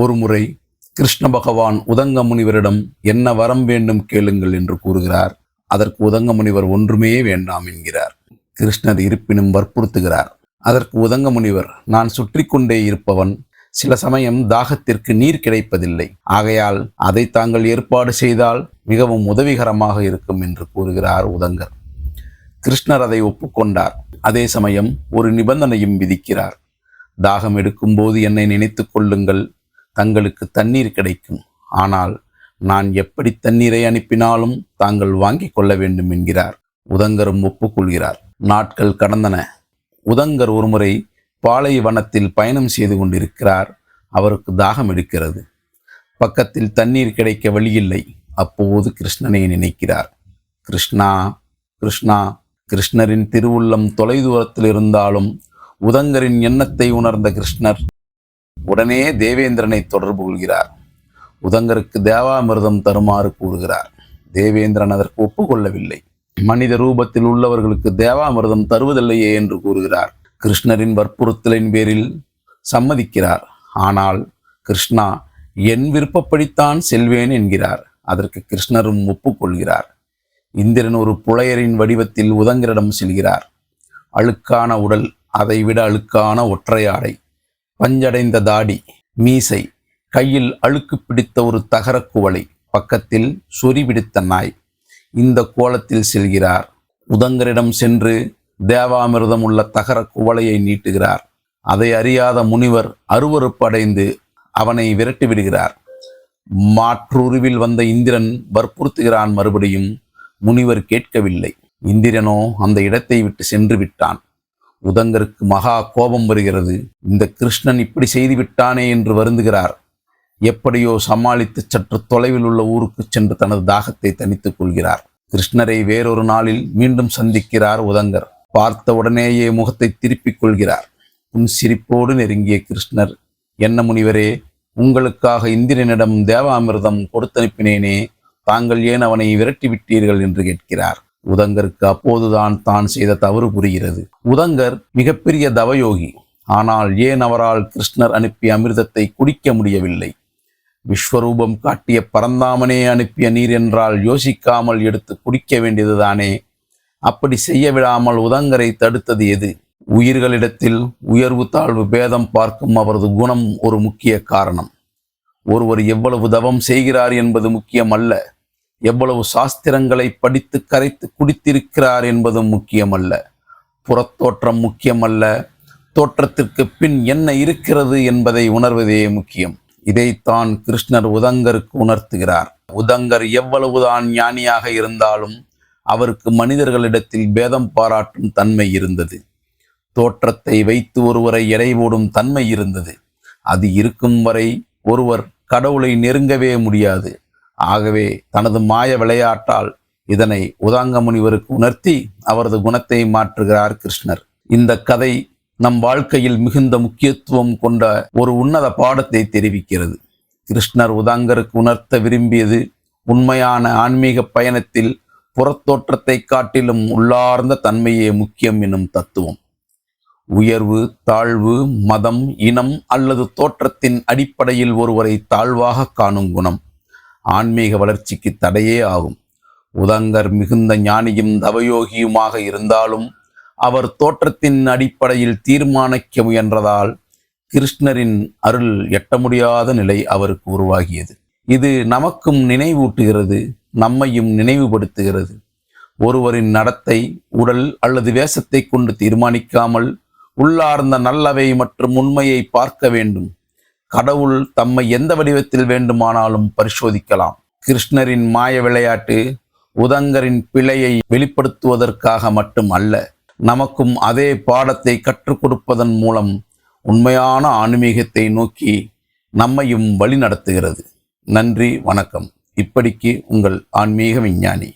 ஒருமுறை கிருஷ்ண பகவான் உதங்க முனிவரிடம் என்ன வரம் வேண்டும் கேளுங்கள் என்று கூறுகிறார். அதற்கு உதங்க முனிவர் ஒன்றுமே வேண்டாம் என்கிறார். கிருஷ்ணர் இருப்பினும் வற்புறுத்துகிறார். அதற்கு உதங்க முனிவர் நான் சுற்றி கொண்டே இருப்பவன். சில சமயம் தாகத்திற்கு நீர் கிடைப்பதில்லை. ஆகையால் அதை தாங்கள் ஏற்பாடு செய்தால் மிகவும் உதவிகரமாக இருக்கும் என்று கூறுகிறார் உதங்கர். கிருஷ்ணர் அதை ஒப்புக்கொண்டார். அதே சமயம் ஒரு நிபந்தனையும் விதிக்கிறார். தாகம் எடுக்கும்போது என்னை நினைத்து கொள்ளுங்கள். தங்களுக்கு தண்ணீர் கிடைக்கும். ஆனால் நான் எப்படி தண்ணீரை அனுப்பினாலும் தாங்கள் வாங்கிக் கொள்ள வேண்டும் என்கிறார். உதங்கரும் ஒப்புக்கொள்கிறார். நாட்கள் கடந்தன. உதங்கர் ஒருமுறை பாலைவனத்தில் பயணம் செய்து கொண்டிருக்கிறார். அவருக்கு தாகம் எடுக்கிறது பக்கத்தில் தண்ணீர் கிடைக்க வழியில்லை. அப்போது கிருஷ்ணனை நினைக்கிறார். கிருஷ்ணா கிருஷ்ணா கிருஷ்ணரின் திருவுள்ளம் தொலைதூரத்தில் இருந்தாலும் உதங்கரின் எண்ணத்தை உணர்ந்த கிருஷ்ணர் உடனே தேவேந்திரனை தொடர்பு கொள்கிறார். உதங்கருக்கு தேவாமிர்தம் தருமாறு கூறுகிறார். தேவேந்திரன் அதற்கு ஒப்புக்கொள்ளவில்லை. மனித ரூபத்தில் உள்ளவர்களுக்கு தேவாமிர்தம் தருவதில்லையே என்று கூறுகிறார். கிருஷ்ணரின் வற்புறுத்தலின் பேரில் சம்மதிக்கிறார். ஆனால் கிருஷ்ணா என் விருப்பப்படித்தான் செல்வேன் என்கிறார். அதற்கு கிருஷ்ணரும் ஒப்புக்கொள்கிறார். இந்திரன் ஒரு புலையரின் வடிவத்தில் உதங்கரிடம் செல்கிறார். அழுக்கான உடல் அதைவிட அழுக்கான ஒற்றையாடை. பஞ்சடைந்த தாடி மீசை கையில் அழுக்கு பிடித்த ஒரு தகரக் குவளை பக்கத்தில் சொறி பிடித்த நாய் இந்த கோலத்தில் செல்கிறார். உதங்கரிடம் சென்று தேவாமிர்தம் உள்ள தகர குவளையை நீட்டுகிறார். அதை அறியாத முனிவர் அருவருப்படைந்து அவனை விரட்டி விடுகிறார். மாற்றுருவில் வந்த இந்திரன் வற்புறுத்துகிறான் மறுபடியும். முனிவர் கேட்கவில்லை. இந்திரனோ அந்த இடத்தை விட்டு சென்று விட்டான். உதங்கருக்கு மகா கோபம் வருகிறது. இந்த கிருஷ்ணன் இப்படி செய்துவிட்டானே என்று வருந்துகிறார். எப்படியோ சமாளித்து சற்று தொலைவில் உள்ள ஊருக்கு சென்று தனது தாகத்தை தணித்துக் கொள்கிறார். கிருஷ்ணரை வேறொரு நாளில் மீண்டும் சந்திக்கிறார் உதங்கர் பார்த்த உடனேயே முகத்தை திருப்பிக் கொள்கிறார். உன் சிரிப்போடு நெருங்கிய கிருஷ்ணர் என்ன முனிவரே உங்களுக்காக இந்திரனிடம் தேவாமிர்தம் கொடுத்தனுப்பினேனே தாங்கள் ஏன் அவனை விரட்டி விட்டீர்கள் என்று கேட்கிறார். உதங்கருக்கு அப்போதுதான் தான் செய்த தவறு புரிகிறது. உதங்கர் மிகப்பெரிய தவயோகி. ஆனால் ஏன் அவரால் கிருஷ்ணர் அனுப்பிய அமிர்தத்தை குடிக்க முடியவில்லை? விஸ்வரூபம் காட்டிய பரந்தாமனே அனுப்பிய நீர் என்றால் யோசிக்காமல் எடுத்து குடிக்க வேண்டியதுதானே? அப்படி செய்ய விடாமல் உதங்கரை தடுத்தது எது? உயிர்களிடத்தில் உயர்வு தாழ்வு பேதம் பார்க்கும் அவரது குணம் ஒரு முக்கிய காரணம். ஒருவர் எவ்வளவு தவம் செய்கிறார் என்பது முக்கியம் அல்ல எவ்வளவு சாஸ்திரங்களை படித்து கரைத்து குடித்திருக்கிறார் என்பதும் முக்கியமல்ல. புறத்தோற்றம் முக்கியமல்ல. தோற்றத்திற்கு பின் என்ன இருக்கிறது என்பதை உணர்வதே முக்கியம். இதைத்தான் கிருஷ்ணர் உதங்கருக்கு உணர்த்துகிறார். உதங்கர் எவ்வளவுதான் ஞானியாக இருந்தாலும் அவருக்கு மனிதர்களிடத்தில் பேதம் பாராட்டும் தன்மை இருந்தது. தோற்றத்தை வைத்து ஒருவரை எடைபோடும் தன்மை இருந்தது. அது இருக்கும் வரை ஒருவர் கடவுளை நெருங்கவே முடியாது. ஆகவே தனது மாய விளையாட்டால் இதனை உதாங்க முனிவருக்கு உணர்த்தி அவரது குணத்தை மாற்றுகிறார் கிருஷ்ணர். இந்த கதை நம் வாழ்க்கையில் மிகுந்த முக்கியத்துவம் கொண்ட ஒரு உன்னத பாடத்தை தெரிவிக்கிறது. கிருஷ்ணர் உதாங்கருக்கு உணர்த்த விரும்பியது உண்மையான ஆன்மீக பயணத்தில் புறத்தோற்றத்தை காட்டிலும் உள்ளார்ந்த தன்மையே முக்கியம் எனும் தத்துவம். உயர்வு தாழ்வு மதம் இனம் அல்லது தோற்றத்தின் அடிப்படையில் ஒருவரை தாழ்வாக காணும் குணம். ஆன்மீக வளர்ச்சிக்கு தடையே ஆகும். உதங்கர் மிகுந்த ஞானியும் தவயோகியுமாக இருந்தாலும் அவர் தோற்றத்தின் அடிப்படையில் தீர்மானிக்க முயன்றதால் கிருஷ்ணரின் அருள் எட்ட முடியாத நிலை அவருக்கு உருவாகியது. இது நமக்கும் நினைவூட்டுகிறது நம்மையும் நினைவுபடுத்துகிறது. ஒருவரின் நடத்தை உடல் அல்லது வேஷத்தை கொண்டு தீர்மானிக்காமல் உள்ளார்ந்த நல்லவை மற்றும் உண்மையை பார்க்க வேண்டும். கடவுள் தம்மை எந்த வடிவத்தில் வேண்டுமானாலும் பரிசோதிக்கலாம். கிருஷ்ணரின் மாய விளையாட்டு உதங்கரின் பிழையை வெளிப்படுத்துவதற்காக மட்டும் அல்ல நமக்கும் அதே பாடத்தை கற்றுக் கொடுப்பதன் மூலம் உண்மையான ஆன்மீகத்தை நோக்கி நம்மையும் வழிநடத்துகிறது. நன்றி வணக்கம். இப்படிக்கு உங்கள் ஆன்மீக விஞ்ஞானி.